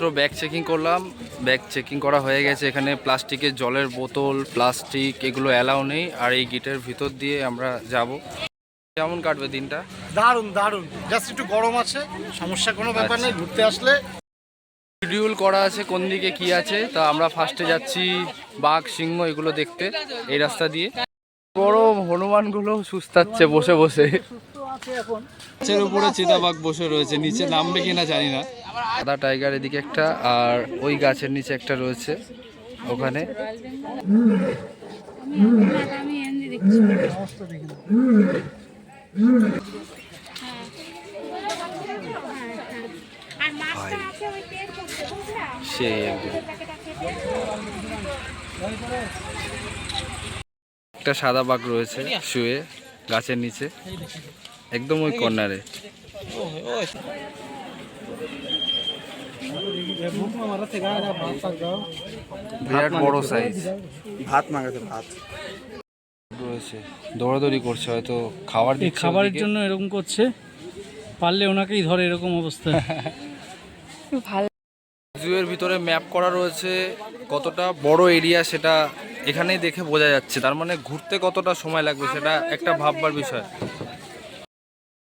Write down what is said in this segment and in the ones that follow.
তো bag checking করলাম। Bag checking করা হয়ে গেছে এখানে। প্লাস্টিকের জলের বোতল প্লাস্টিক এগুলো অ্যালাউ নেই। আর এই গেটের ভিতর দিয়ে আমরা যাব। কেমন কাটবে দিনটা? দারুণ দারুণ। জাস্ট একটু গরম আছে সমস্যা কোনো ব্যাপার নেই ঘুরতে আসলে। শিডিউল করা আছে কোন দিকে কি আছে। তা আমরা ফার্স্টে যাচ্ছি বাঘ সিংহ এগুলো দেখতে এই রাস্তা দিয়ে। বড় হনুমানগুলো সুস্তাচ্ছে বসে বসে। গাছের উপরে চিতাবাঘ বসে রয়েছে নিচে নামবে কিনা জানি না। সাদা টাইগার এদিকে একটা আর ওই গাছের নিচে একটা রয়েছে ওখানে। একটা সাদা বাঘ রয়েছে শুয়ে গাছের নিচে, একদম ওই কর্নারে। বিরাট বড় সাইজ ভাত মাগাতে ভাত রয়েছে। দৌড়াদৌড়ি করছে হয়তো খাবার দিচ্ছে খাবারের জন্য এরকম করছে পারলে ওনাকেই ধরে এরকম অবস্থা। জুয়ের ভিতরে ম্যাপ করা রয়েছে কতটা বড় এরিয়া সেটা এখানেই দেখে বোঝা যাচ্ছে। তার মানে ঘুরতে কতটা সময় লাগবে সেটা একটা ভাববার বিষয়।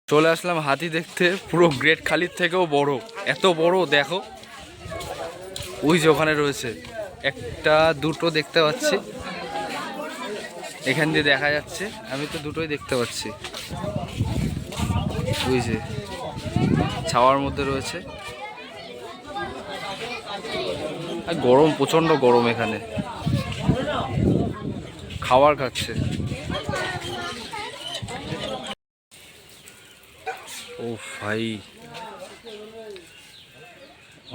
চলে আসলাম হাতি দেখতে। পুরো গ্রেট খালির থেকেও বড়। এত বড়, দেখো। ওই যে ওখানে রয়েছে। একটা, দুটো দেখতে পাচ্ছি। এখান দিয়ে দেখা যাচ্ছে। আমি তো দুটোই দেখতে পাচ্ছি। ওই যে, ছাওয়ার মধ্যে রয়েছে। আর গরম প্রচণ্ড গরম এখানে। খাওয়ার খাচ্ছে। ও ভাই,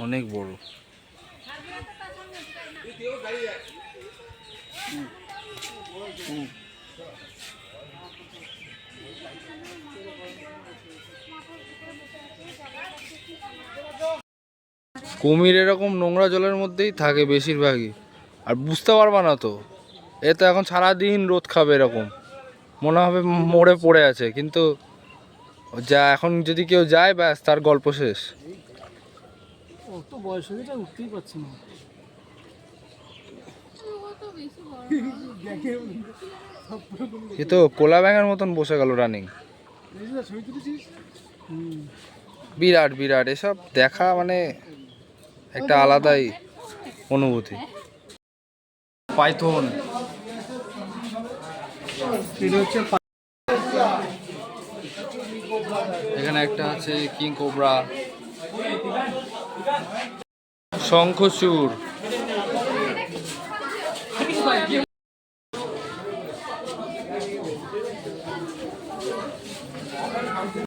অনেক বড়। কুমির এরকম নোংরা জলের মধ্যেই থাকে বেশিরভাগই, আর বুঝতে পারবা না তো। এ তো এখন সারাদিন রোদ খাবে এরকম। মনে হবে মরে পড়ে আছে, কিন্তু যা এখন যদি কেউ যায় ব্যাস তার গল্প শেষ। ও তো বয়স হয়ে গেছে উঠতেই পারছি না। এ তো কোলা ব্যাঙের মতন বসে গেল রানিং বিরাট বিরাট এসব দেখা মানে একটা আলাদাই অনুভূতি। পাইথন। এখানে একটা আছে কিং কোবরা। শঙ্খচূড়।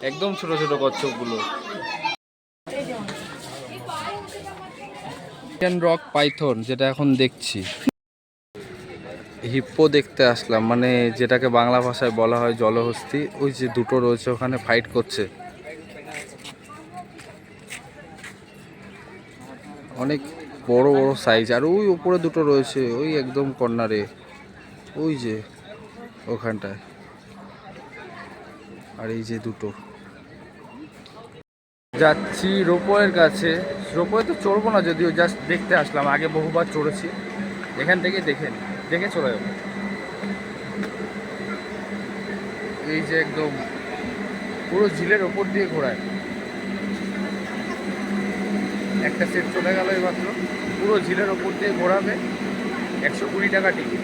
একদম ছোট ছোট কচ্ছপগুলো। রক পাইথন যেটা এখন দেখছি। হিপ্পো দেখতে আসলাম মানে যেটাকে বাংলা ভাষায় বলা হয় জলহস্তি, ওই যে দুটো রয়েছে ওখানে ফাইট করছে। অনেক বড় বড় সাইজ আর ওই উপরে দুটো রয়েছে, ওই একদম কর্নারে ওই যে ওখানটায়। আর এই যে দুটো। যাচ্ছি রোপওয়ের কাছে। রোপওয়ে তো চড়বো না যদিও জাস্ট দেখতে আসলাম। আগে বহুবার চড়েছি। এখান থেকে দেখে। দেখে চলে যাব। এই যে একদম পুরো ঝিলের ওপর দিয়ে ঘোরায়। একটা সেট চলে গেল মাত্র পুরো ঝিলের ওপর দিয়ে ঘোরাবে একশো কুড়ি টাকা টিকিট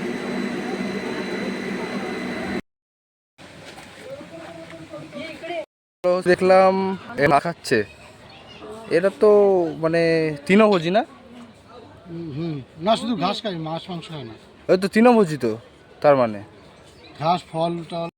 দেখলাম খাচ্ছে। এটা তো মানে তৃণভোজী না? না শুধু ঘাস খাই মাছ মাংস খায় না। ওই তো তৃণভোজী তো তার মানে। ঘাস ফল টল।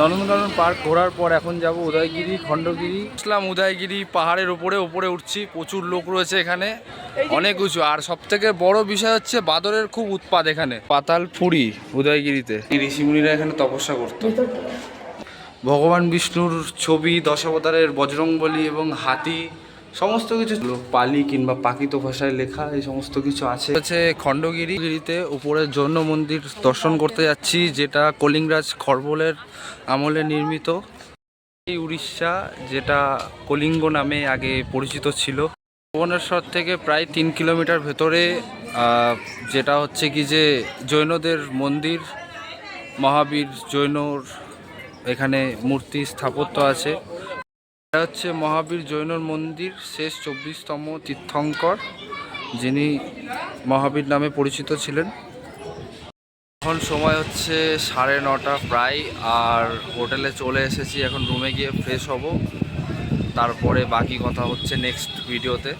নন্দনকানন পার্ক ঘোরার পর এখন যাব উদয়গিরি খণ্ডগিরি। ইসলাম উদয়গিরি পাহাড়ের ওপরে ওপরে উঠছি প্রচুর লোক রয়েছে এখানে। অনেক উঁচু। আর সব থেকে বড় বিষয় হচ্ছে বাদরের খুব উৎপাদ এখানে। পাতাল পুরী উদয়গিরিতে। এই ঋষিমুনিরা এখানে তপস্যা করতো। ভগবান বিষ্ণুর ছবি দশাবতারের বজরংবলী এবং হাতি সমস্ত কিছু পালি কিংবা পাকিত ভাষায় লেখা, এই সমস্ত কিছু আছে। হচ্ছে খণ্ডগিরি গিরিতে উপরের জৈন মন্দির দর্শন করতে যাচ্ছি, যেটা কলিঙ্গরাজ খরবলের আমলে নির্মিত। এই উড়িষ্যা, যেটা কলিঙ্গ নামে আগে পরিচিত ছিল। ভুবনেশ্বর থেকে প্রায় তিন কিলোমিটার ভেতরে যেটা হচ্ছে কি যে জৈনদের মন্দির, মহাবীর জৈনর এখানে মূর্তি স্থাপত্য আছে। এটা হচ্ছে মহাবীর জৈন মন্দির, শেষ চব্বিশতম তীর্থঙ্কর, যিনি মহাবীর নামে পরিচিত ছিলেন। এখন সময় হচ্ছে সাড়ে নটা প্রায়, আর হোটেলে চলে এসেছি, এখন রুমে গিয়ে ফ্রেশ হব। তারপরে বাকি কথা হচ্ছে নেক্সট ভিডিওতে